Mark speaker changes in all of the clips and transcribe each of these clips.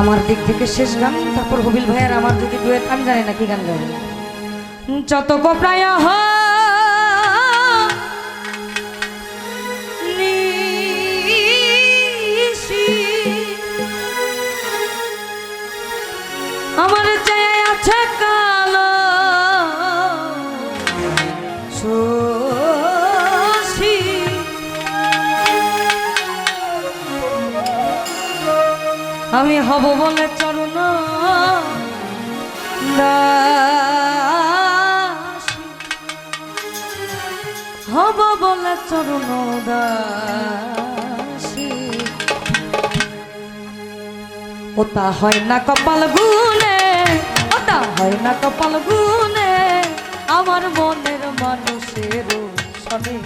Speaker 1: আমার দিক থেকে শেষ গান, তারপর হবিল ভাইয়ের আমার যদি দুয়ের গান জানে নাকি গান গাবে যত কপ্রায় আমার চায় আছে কালো আমি হব বলে চরণ। হব বলে চরণ ওটা হয় না কপাল গুনে ওটা হয় না কপাল গুনে আমার মনের মানুষের সনে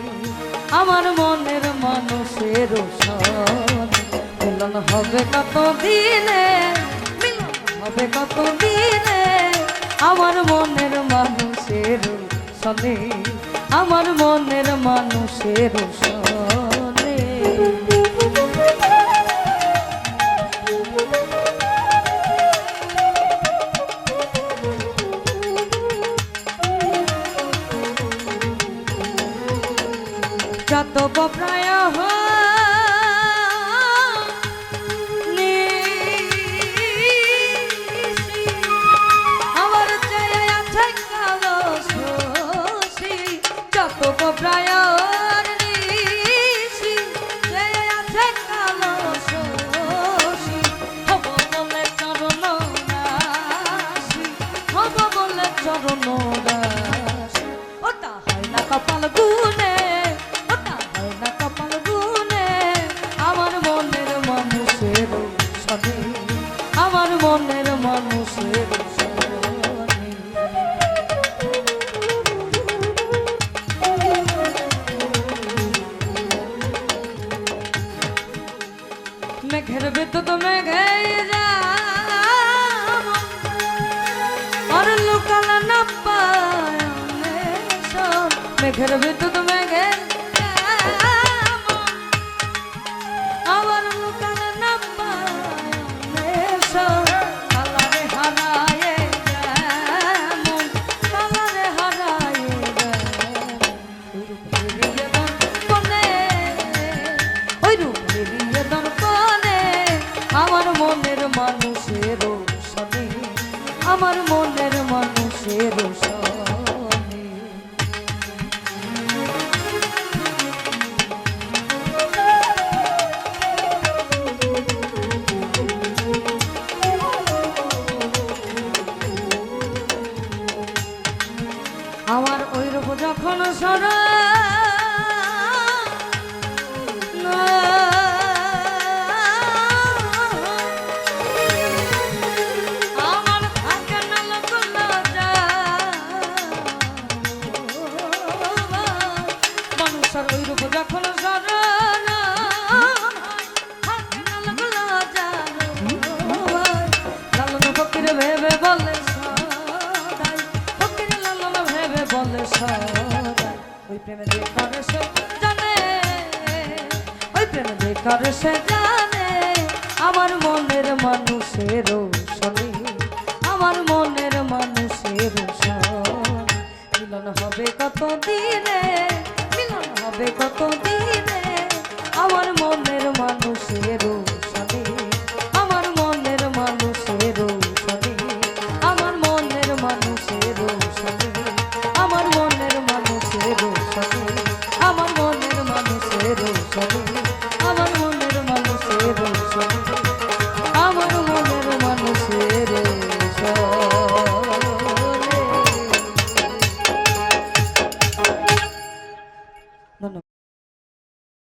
Speaker 1: আমার মনের মানুষের সনে মিলন হবে কত দিনে মিলন হবে কত দিনে আমার মনের মানুষের সনে আমার মনের মানুষের সনে যত প্রায় আমার চরণ রাশি ওটা হয় না কপাল গুনে ওটা হয় না কপাল গুনে আমার মনের মানুষের সনে আমার মনের মানুষের মেঘের বিদ্যুৎ মেঘে রাম ফিরিয়ে দর্পণে, ওই রূপ ফিরিয়ে দর্পণে, আমার মনের মানুষের সনে আমার মনের যখন সর মন সরা। ওই প্রেমে যে করে সে জানে, ওই প্রেমে যে করে সে জানে, আমার মনের মানুষের শনি আমার মনের মানুষের মিলন হবে কত দিনে মিলন হবে কত দিনে আমার মনের মানুষের સબુ